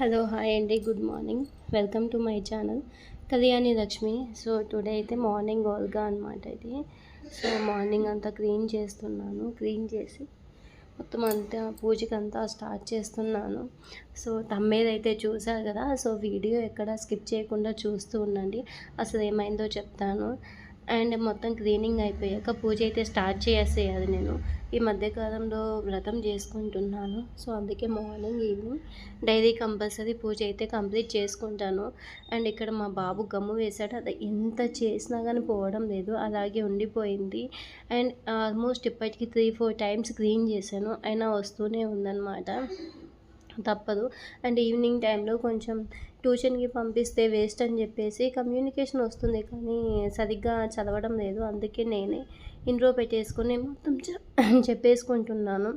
Hello hi అండి. Good morning. Welcome to my channel Kalyani Lakshmi. So today అయితే morning Olga అనమాట ఇది. So morning అంతా క్లీన్ చేస్తున్నాను. క్లీన్ చేసి మొత్తం అంతా పూజకి అంతా స్టార్ట్ చేస్తున్నాను. సో తమ్మేదైతే చూసారు కదా. సో వీడియో ఎక్కడ స్కిప్ చేయకుండా చూస్తూ ఉండండి. అసలు ఏమైందో చెప్తాను. అండ్ మొత్తం క్లీనింగ్ అయిపోయాక పూజ అయితే స్టార్ట్ చేసేయాలి నేను. ఈ మధ్యకాలంలో వ్రతం చేసుకుంటున్నాను. సో అందుకే మార్నింగ్ ఈవినింగ్ డైలీ కంపల్సరీ పూజ అయితే కంప్లీట్ చేసుకుంటాను. అండ్ ఇక్కడ మా బాబు గమ్ము వేశాడు. అది ఎంత చేసినా కానీ పోవడం లేదు. అలాగే ఉండిపోయింది. అండ్ ఆల్మోస్ట్ ఇప్పటికి త్రీ ఫోర్ టైమ్స్ క్లీన్ చేశాను. అయినా వస్తూనే ఉందన్నమాట. తప్పదు. అండ్ ఈవినింగ్ టైంలో కొంచెం ట్యూషన్కి పంపిస్తే వేస్ట్ అని చెప్పేసి కమ్యూనికేషన్ వస్తుంది కానీ సరిగ్గా చదవడం లేదు. అందుకే నేనే ఇంట్రో పెట్టేసుకుని మొత్తం చెప్పేసుకుంటున్నాను.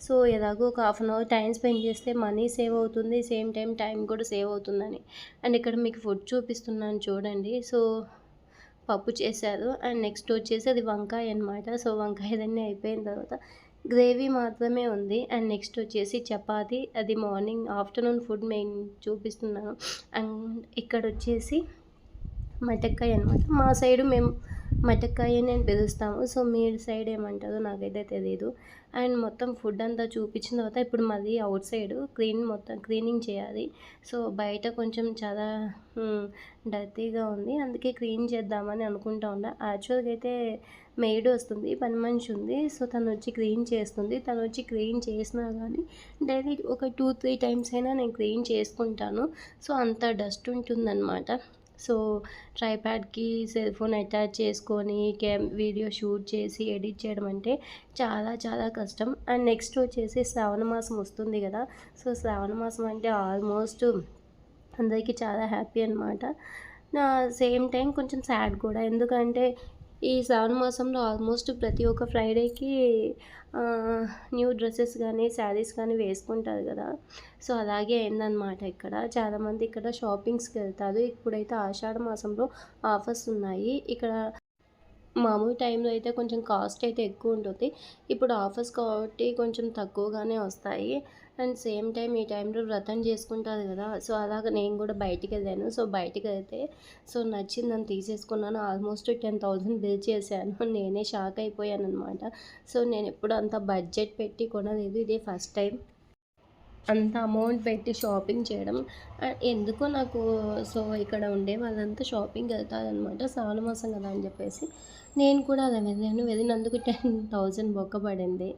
సో ఎలాగో ఒక half an hour time spend చేస్తే మనీ సేవ్ అవుతుంది. సేమ్ టైం టైం కూడా సేవ్ అవుతుందని. అండ్ ఇక్కడ మీకు ఫుడ్ చూపిస్తున్నాను చూడండి. సో పప్పు చేశారు. అండ్ నెక్స్ట్ వచ్చేసి అది వంకాయ అనమాట సో వంకాయ వంకాయలన్నీ అయిపోయిన తర్వాత గ్రేవీ మాత్రమే ఉంది. అండ్ నెక్స్ట్ వచ్చేసి చపాతి. అది మార్నింగ్ ఆఫ్టర్నూన్ ఫుడ్ మెయిన్ చూపిస్తున్నాను. అండ్ ఇక్కడ వచ్చేసి మటక్కాయ అనమాట మా సైడ్ మేము మటక్కాయ నేను పిలుస్తాము. సో మీ సైడ్ ఏమంటారో నాకైతే తెలియదు అండ్ మొత్తం ఫుడ్ అంతా చూపించిన తర్వాత ఇప్పుడు మళ్ళీ అవుట్ సైడ్ క్లీన్ మొత్తం క్లీనింగ్ చేయాలి. సో బయట కొంచెం చాలా డర్తీగా ఉంది. అందుకే క్లీన్ చేద్దామని అనుకుంటా ఉన్నా. యాక్చువల్గా అయితే మెయిడ్ వస్తుంది పని మనిషి ఉంది. సో తను వచ్చి క్లీన్ చేస్తుంది. తను వచ్చి క్లీన్ చేసినా కానీ డైలీ ఒక టూ త్రీ టైమ్స్ అయినా నేను క్లీన్ చేసుకుంటాను. సో అంత డస్ట్ ఉంటుందన్నమాట. సో ట్రైప్యాడ్కి సెల్ ఫోన్ అటాచ్ చేసుకొని క్యామ్ వీడియో షూట్ చేసి ఎడిట్ చేయడం అంటే చాలా చాలా కష్టం. అండ్ నెక్స్ట్ వచ్చేసి శ్రావణ మాసం వస్తుంది కదా. సో శ్రావణ మాసం అంటే ఆల్మోస్ట్ అందరికీ చాలా హ్యాపీ అనమాట నా సేమ్ టైం కొంచెం సాడ్ కూడా. ఎందుకంటే ఈ శ్రావణ మాసంలో ఆల్మోస్ట్ ప్రతి ఒక్క ఫ్రైడేకి న్యూ డ్రెస్సెస్ కానీ శారీస్ కానీ వేసుకుంటారు కదా. సో అలాగే అయిందనమాట ఇక్కడ. చాలామంది ఇక్కడ షాపింగ్స్కి వెళ్తారు. ఇప్పుడైతే ఆషాఢ మాసంలో ఆఫర్స్ ఉన్నాయి. ఇక్కడ మామూలు టైంలో అయితే కొంచెం కాస్ట్ అయితే ఎక్కువ ఉంటుంది. ఇప్పుడు ఆఫర్స్ కాబట్టి కొంచెం తక్కువగానే వస్తాయి. అండ్ సేమ్ టైం ఈ టైంలో వ్రతం చేసుకుంటారు కదా సో అలాగ నేను కూడా బయటికి వెళ్ళాను. సో బయటికి వెళ్తే సో నచ్చిందని తీసేసుకున్నాను. ఆల్మోస్ట్ టెన్ థౌజండ్ బిల్ చేశాను. నేనే షాక్ అయిపోయాను అనమాట సో నేను ఎప్పుడు అంత బడ్జెట్ పెట్టి కొనలేదు. ఇదే ఫస్ట్ టైం. అంత అమౌంట్ పెట్టి షాపింగ్ చేయడం. ఎందుకో నాకు సో ఇక్కడ ఉండే వాళ్ళంతా షాపింగ్ వెళ్తారనమాట శ్రావణ మాసం కదా అని చెప్పేసి. నేను కూడా అలా వెళ్ళాను. వెళ్ళినందుకు టెన్ థౌజండ్ బొక్క పడింది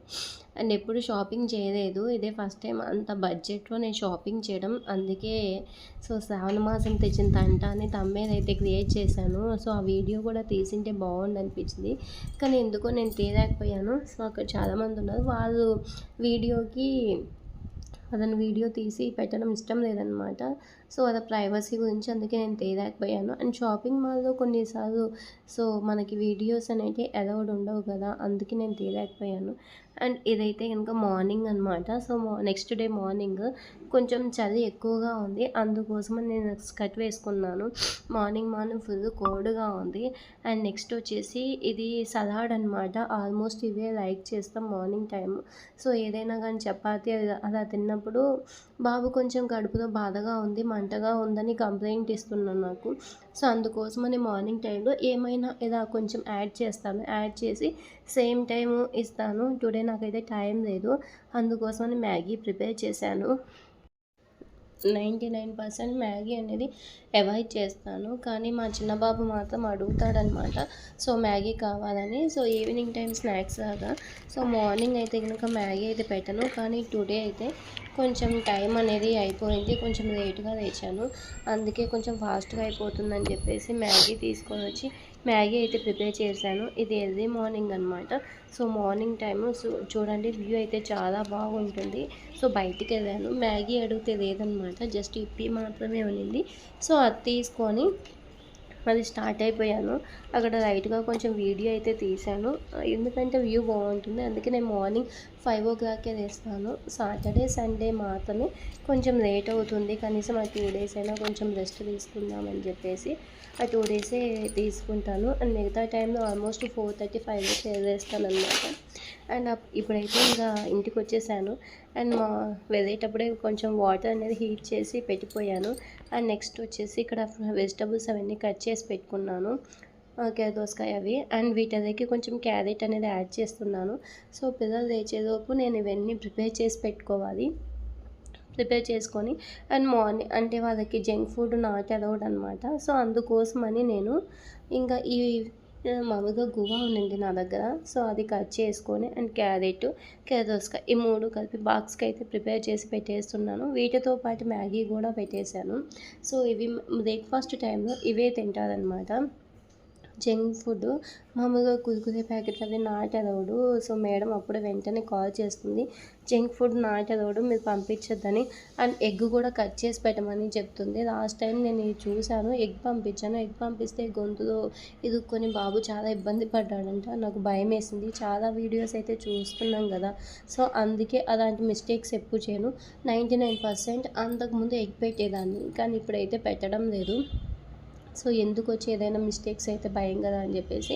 అండ్ ఎప్పుడు షాపింగ్ చేయలేదు. ఇదే ఫస్ట్ టైం అంత బడ్జెట్లో నేను షాపింగ్ చేయడం. అందుకే సో శ్రావణ మాసం తెచ్చిన తంట అని తమ్మేదైతే అయితే క్రియేట్ చేశాను. సో ఆ వీడియో కూడా తీసింటే బాగుండు అనిపించింది కానీ ఎందుకో నేను తీయలేకపోయాను. సో అక్కడ చాలామంది ఉన్నారు. వాళ్ళు వీడియోకి అతను వీడియో తీసి పెట్టడం ఇష్టం లేదనమాట సో అది ప్రైవసీ గురించి అందుకే నేను తీయలేకపోయాను అండ్ షాపింగ్ మాల్లో కొన్నిసార్లు సో మనకి వీడియోస్ అనేవి అలౌడ్ ఉండవు కదా అందుకే నేను తీయలేకపోయాను అండ్ ఇదైతే కనుక మార్నింగ్ అనమాట సో నెక్స్ట్ డే మార్నింగ్ కొంచెం చలి ఎక్కువగా ఉంది. అందుకోసం నేను స్కర్ట్ వేసుకున్నాను. మార్నింగ్ మార్నింగ్ ఫుల్ కోల్డ్గా ఉంది. అండ్ నెక్స్ట్ వచ్చేసి ఇది సలాడ్ అనమాట ఆల్మోస్ట్ ఇవే లైక్ చేస్తాం మార్నింగ్ టైం సో ఏదైనా కానీ చపాతి అలా తిన్నప్పుడు బాబు కొంచెం కడుపులో బాధగా ఉంది మంటగా ఉందని కంప్లైంట్ ఇస్తున్నాను నాకు. సో అందుకోసమని మార్నింగ్ టైంలో ఏమైనా ఇలా కొంచెం యాడ్ చేస్తాను. యాడ్ చేసి సేమ్ టైం ఇస్తాను. టుడే నాకైతే టైం లేదు. అందుకోసమని మ్యాగీ ప్రిపేర్ చేశాను. నైంటీ నైన్ పర్సెంట్ మ్యాగీ అనేది అవాయిడ్ చేస్తాను. కానీ మా చిన్న బాబు మాత్రం అడుగుతాడనమాట సో మ్యాగీ కావాలని. సో ఈవినింగ్ టైం స్నాక్స్ లాగా. సో మార్నింగ్ అయితే కనుక మ్యాగీ అయితే పెట్టను. కానీ టుడే అయితే కొంచెం టైం అనేది అయిపోయింది. కొంచెం లేట్గా లేచాను. అందుకే కొంచెం ఫాస్ట్గా అయిపోతుందని చెప్పేసి మ్యాగీ తీసుకొని వచ్చి మ్యాగీ అయితే ప్రిపేర్ చేశాను. ఇది ఎర్లీ మార్నింగ్ అనమాట సో మార్నింగ్ టైము చూడండి వ్యూ అయితే చాలా బాగుంటుంది. సో బయటికి వెళ్ళాను. మ్యాగీ అడిగితే లేదనమాట జస్ట్ ఇప్పి మాత్రమే ఉన్నింది సో అది తీసుకొని అది స్టార్ట్ అయిపోయాను. అక్కడ రైట్గా కొంచెం వీడియో అయితే తీశాను. ఎందుకంటే వ్యూ బాగుంటుంది. అందుకే నేను మార్నింగ్ ఫైవ్ ఓ క్లాక్కే తీస్తాను సాటర్డే సండే మాత్రమే కొంచెం లేట్ అవుతుంది. కనీసం ఆ టూ డేస్ అయినా కొంచెం రెస్ట్ తీసుకుందామని చెప్పేసి ఆ టూ డేసే తీసుకుంటాను. అండ్ మిగతా టైంలో ఆల్మోస్ట్ ఫోర్ థర్టీ ఫైవ్ చేస్తాను అనమాట అండ్ ఇప్పుడైతే ఇంకా ఇంటికి వచ్చేసాను. అండ్ మా వెళ్ళేటప్పుడే కొంచెం వాటర్ అనేది హీట్ చేసి పెట్టిపోయాను. అండ్ నెక్స్ట్ వచ్చేసి ఇక్కడ వెజిటబుల్స్ అవన్నీ కట్ చేసి పెట్టుకున్నాను. దోసకాయ అవి. అండ్ వీటన్నిటికి కొంచెం క్యారెట్ అనేది యాడ్ చేస్తున్నాను. సో పిల్లలు లేచేలోపు నేను ఇవన్నీ ప్రిపేర్ చేసి పెట్టుకోవాలి. ప్రిపేర్ చేసుకొని అండ్ మార్నింగ్ అంటే వాళ్ళకి జంక్ ఫుడ్ నాట్ అలౌడ్ అనమాట సో అందుకోసమని నేను ఇంకా ఈ మామూలుగా గువా ఉండింది నా దగ్గర. సో అది కట్ చేసుకొని అండ్ క్యారెట్ దోసకాయ ఈ మూడు కలిపి బాక్స్కి అయితే ప్రిపేర్ చేసి పెట్టేస్తున్నాను. వీటితో పాటు మ్యాగీ కూడా పెట్టేశాను. సో ఇవి బ్రేక్ఫాస్ట్ టైంలో ఇవే తింటారనమాట జంక్ ఫుడ్. మామూలుగా కుదుకునే ప్యాకెట్లు అవి నాట్ సో మేడం అప్పుడు వెంటనే కాల్ చేస్తుంది. జంక్ ఫుడ్ నాట్ మీరు పంపించొద్దని. అండ్ ఎగ్ కూడా కట్ చేసి పెట్టమని చెప్తుంది. లాస్ట్ టైం నేను ఇది చూశాను. ఎగ్ పంపించాను. ఎగ్ పంపిస్తే గొంతులో ఇదుక్కొని బాబు చాలా ఇబ్బంది పడ్డాడంట. నాకు భయం వేసింది. చాలా వీడియోస్ అయితే చూస్తున్నాం కదా. సో అందుకే అలాంటి మిస్టేక్స్ ఎప్పుడు చేయను. నైంటీ నైన్ పర్సెంట్ అంతకుముందు ఎగ్ పెట్టేదాన్ని. కానీ ఇప్పుడైతే పెట్టడం లేదు. సో ఎందుకు వచ్చి ఏదైనా మిస్టేక్స్ అయితే భయం కదా అని చెప్పేసి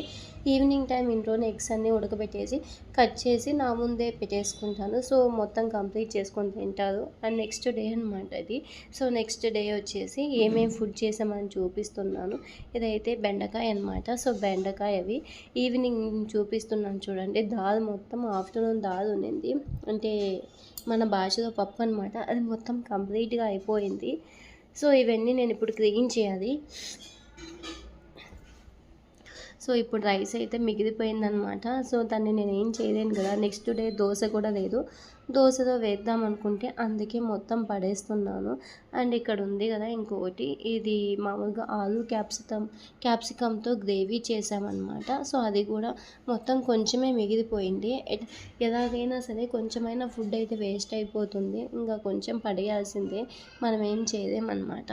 ఈవినింగ్ టైం ఇంట్లోనే ఎగ్స్ అన్నీ ఉడకబెట్టేసి కట్ చేసి నా ముందే పెట్టేసుకుంటాను. సో మొత్తం కంప్లీట్ చేసుకొని తింటారు. అండ్ నెక్స్ట్ డే అనమాట ఇది సో నెక్స్ట్ డే వచ్చేసి ఏమేమి ఫుడ్ చేసామని చూపిస్తున్నాను. ఇదైతే బెండకాయ అనమాట సో బెండకాయ అవి ఈవినింగ్ చూపిస్తున్నాను చూడండి. దాల్ మొత్తం ఆఫ్టర్నూన్ దాల్ ఉన్నింది. అంటే మన భాషలో పప్పు అనమాట అది మొత్తం కంప్లీట్గా అయిపోయింది. సో ఇవన్నీ నేను ఇప్పుడు క్లీన్ చేయాలి. సో ఇప్పుడు రైస్ అయితే మిగిలిపోయిందనమాట సో దాన్ని నేను ఏం చేయలేను కదా. నెక్స్ట్ డే దోశ కూడా లేదు. దోశతో వేద్దాం అనుకుంటే అందుకే మొత్తం పడేస్తున్నాను. అండ్ ఇక్కడ ఉంది కదా ఇంకొకటి ఇది మామూలుగా ఆలు క్యాప్సికమ్ క్యాప్సికమ్తో గ్రేవీ చేసామన్నమాట. సో అది కూడా మొత్తం కొంచెమే మిగిలిపోయింది. ఎలాగైనా సరే కొంచెమైనా ఫుడ్ అయితే వేస్ట్ అయిపోతుంది. ఇంకా కొంచెం పడేయాల్సిందే. మనం ఏం చేయలేమన్నమాట.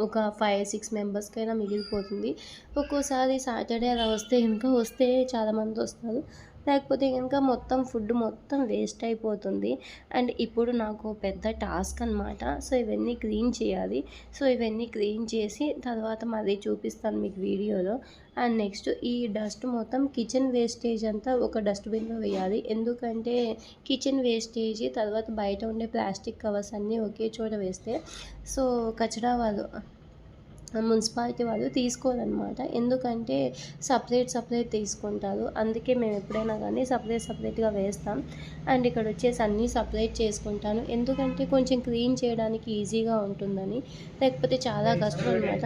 ఒక ఫైవ్ సిక్స్ మెంబర్స్కైనా మిగిలిపోతుంది. ఒక్కోసారి సాటర్డే అలా వస్తే కనుక వస్తే చాలామంది వస్తారు. లేకపోతే కనుక మొత్తం ఫుడ్ మొత్తం వేస్ట్ అయిపోతుంది. అండ్ ఇప్పుడు నాకు పెద్ద టాస్క్ అనమాట సో ఇవన్నీ క్లీన్ చేయాలి. సో ఇవన్నీ క్లీన్ చేసి తర్వాత మళ్ళీ చూపిస్తాను మీకు వీడియోలో. అండ్ నెక్స్ట్ ఈ డస్ట్ మొత్తం కిచెన్ వేస్టేజ్ అంతా ఒక డస్ట్బిన్లో వేయాలి. ఎందుకంటే కిచెన్ వేస్టేజ్ తర్వాత బయట ఉండే ప్లాస్టిక్ కవర్స్ అన్నీ ఒకే చోట వేస్తే సో కచడా వాళ్ళు మున్సిపాలిటీ వాళ్ళు తీసుకోరనమాట ఎందుకంటే సపరేట్ సపరేట్ తీసుకుంటారు. అందుకే మేము ఎప్పుడైనా కానీ సపరేట్ సపరేట్గా వేస్తాం. అండ్ ఇక్కడ వచ్చేసి అన్నీ సపరేట్ చేసుకుంటాను. ఎందుకంటే కొంచెం క్లీన్ చేయడానికి ఈజీగా ఉంటుందని. లేకపోతే చాలా కష్టం అనమాట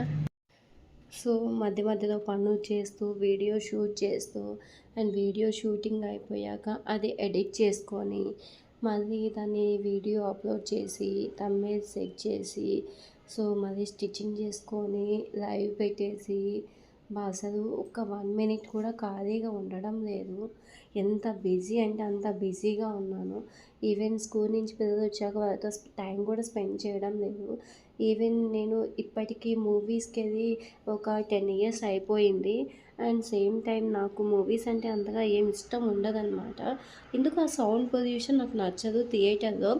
సో మధ్య మధ్యలో పనులు చేస్తూ వీడియో షూట్ చేస్తూ అండ్ వీడియో షూటింగ్ అయిపోయాక అది ఎడిట్ చేసుకొని మళ్ళీ దాన్ని వీడియో అప్లోడ్ చేసి తమ్మే సెట్ చేసి సో మళ్ళీ స్టిచ్చింగ్ చేసుకొని లైవ్ పెట్టేసి అసలు ఒక వన్ మినిట్ కూడా ఖాళీగా ఉండడం లేదు. ఎంత బిజీ అంటే అంత బిజీగా ఉన్నాను. ఈవెన్ స్కూల్ నుంచి పిల్లలు వచ్చాక వాళ్ళతో టైం కూడా స్పెండ్ చేయడం లేదు. ఈవెన్ నేను ఇప్పటికీ మూవీస్కి వెళ్ళి ఒక టెన్ ఇయర్స్ అయిపోయింది. అండ్ సేమ్ టైం నాకు మూవీస్ అంటే అంతగా ఏం ఇష్టం ఉండదన్నమాట. ఎందుకు ఆ సౌండ్ పొల్యూషన్ నాకు నచ్చదు థియేటర్లో?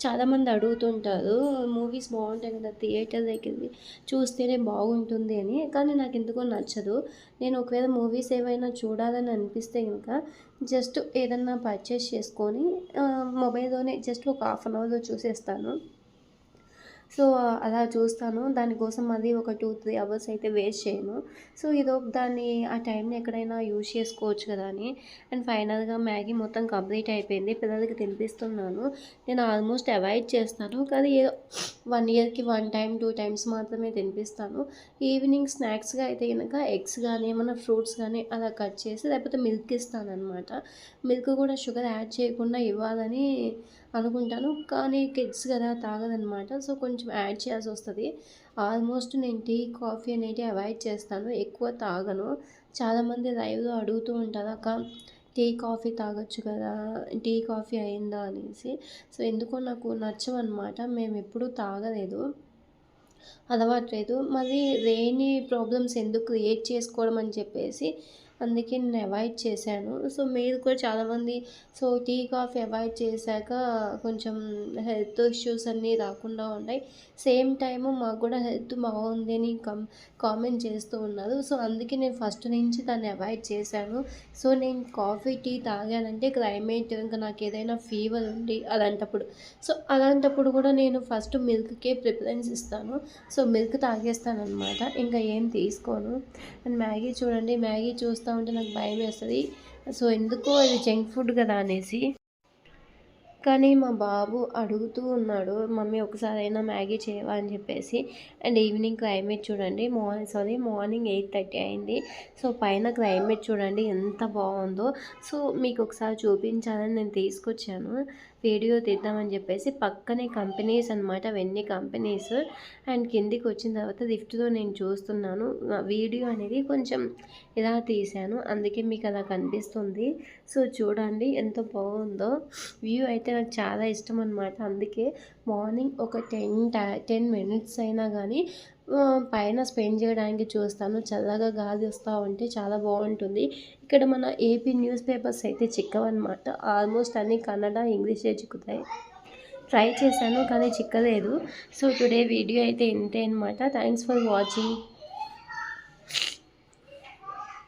చాలామంది అడుగుతుంటారు మూవీస్ బాగుంటాయి కదా థియేటర్ దగ్గరికి చూస్తేనే బాగుంటుంది అని. కానీ నాకు ఎందుకో నచ్చదు. నేను ఒకవేళ మూవీస్ ఏవైనా చూడాలని అనిపిస్తే కనుక జస్ట్ ఏదన్నా పర్చేస్ చేసుకొని మొబైల్లోనే జస్ట్ ఒక హాఫ్ అన్ అవర్లో చూసేస్తాను. సో అలా చూస్తాను. దానికోసం అది ఒక టూ త్రీ అవర్స్ అయితే వేస్ట్ చేయను. సో ఇదో దాన్ని ఆ టైంని ఎక్కడైనా యూజ్ చేసుకోవచ్చు కదా అని. అండ్ ఫైనల్గా మ్యాగీ మొత్తం కంప్లీట్ అయిపోయింది. పిల్లలకి తినిపిస్తున్నాను. నేను ఆల్మోస్ట్ అవాయిడ్ చేస్తాను. కానీ ఏదో వన్ ఇయర్కి వన్ టైం టూ టైమ్స్ మాత్రమే తినిపిస్తాను. ఈవినింగ్ స్నాక్స్గా అయితే కనుక ఎగ్స్ కానీ ఏమైనా ఫ్రూట్స్ కానీ అలా కట్ చేసి లేకపోతే మిల్క్ ఇస్తాను అనమాట మిల్క్ కూడా షుగర్ యాడ్ చేయకుండా ఇవ్వాలని అనుకుంటాను. కానీ కిడ్స్ కదా తాగదనమాట సో కొంచెం యాడ్ చేయాల్సి వస్తుంది. ఆల్మోస్ట్ నేను టీ కాఫీ అనేది అవాయిడ్ చేస్తాను. ఎక్కువ తాగను. చాలామంది లైవ్లో అడుగుతూ ఉంటారు అక్క టీ కాఫీ తాగొచ్చు కదా టీ కాఫీ అయిందా? అనేసి. సో ఎందుకో నాకు నచ్చవన్నమాట. మేము ఎప్పుడూ తాగలేదు. అలవాట్లేదు మళ్ళీ లేని ప్రాబ్లమ్స్ ఎందుకు క్రియేట్ చేసుకోవడం అని చెప్పేసి అందుకే నేను అవాయిడ్ చేశాను. సో మీరు కూడా చాలామంది సో టీ కాఫీ అవాయిడ్ చేశాక కొంచెం హెల్త్ ఇష్యూస్ అన్నీ రాకుండా ఉన్నాయి సేమ్ టైము మాకు కూడా హెల్త్ బాగుంది అని కం కామెంట్ చేస్తూ ఉన్నారు. సో అందుకే నేను ఫస్ట్ నుంచి దాన్ని అవాయిడ్ చేశాను. సో నేను కాఫీ టీ తాగానంటే క్లైమేట్ ఇంకా నాకు ఏదైనా ఫీవర్ ఉండి అలాంటప్పుడు. సో అలాంటప్పుడు కూడా నేను ఫస్ట్ మిల్క్కే ప్రిఫరెన్స్ ఇస్తాను. సో మిల్క్ తాగేస్తాను అనమాట ఇంకా ఏం తీసుకోను. అండ్ మ్యాగీ చూడండి మ్యాగీ చూస్తూ ఉంటే నాకు భయం వేస్తుంది. సో ఎందుకో ఇది జంక్ ఫుడ్ కదా అనేసి. కానీ మా బాబు అడుగుతూ ఉన్నాడు మమ్మీ ఒకసారి అయినా మ్యాగీ చేయవా? అని చెప్పేసి. అండ్ ఈవినింగ్ క్లైమేట్ చూడండి morning sorry morning eight thirty అయింది. సో పైన క్లైమేట్ చూడండి ఎంత బాగుందో. సో మీకు ఒకసారి చూపించాలని నేను తీసుకొచ్చాను. వీడియో తీద్దామని చెప్పేసి పక్కనే కంపెనీస్ అనమాట అవన్నీ కంపెనీస్. అండ్ కిందికి వచ్చిన తర్వాత లిఫ్ట్లో నేను చూస్తున్నాను. వీడియో అనేది కొంచెం ఇలా తీశాను. అందుకే మీకు అలా కనిపిస్తుంది. సో చూడండి ఎంత బాగుందో. వ్యూ అయితే నాకు చాలా ఇష్టం అనమాట అందుకే మార్నింగ్ ఒక టెన్ టెన్ మినిట్స్ అయినా కానీ పైన స్పెండ్ చేయడానికి చూస్తాను. చల్లగా గాలి వస్తూ ఉంటే చాలా బాగుంటుంది. ఇక్కడ మన ఏపీ న్యూస్ పేపర్స్ అయితే చిక్కవన్నమాట. ఆల్మోస్ట్ అన్నీ కన్నడ ఇంగ్లీషే చిక్కుతాయి. ట్రై చేశాను కానీ చిక్కలేదు. సో టుడే వీడియో అయితే ఇంతే అనమాట థ్యాంక్స్ ఫర్ వాచింగ్.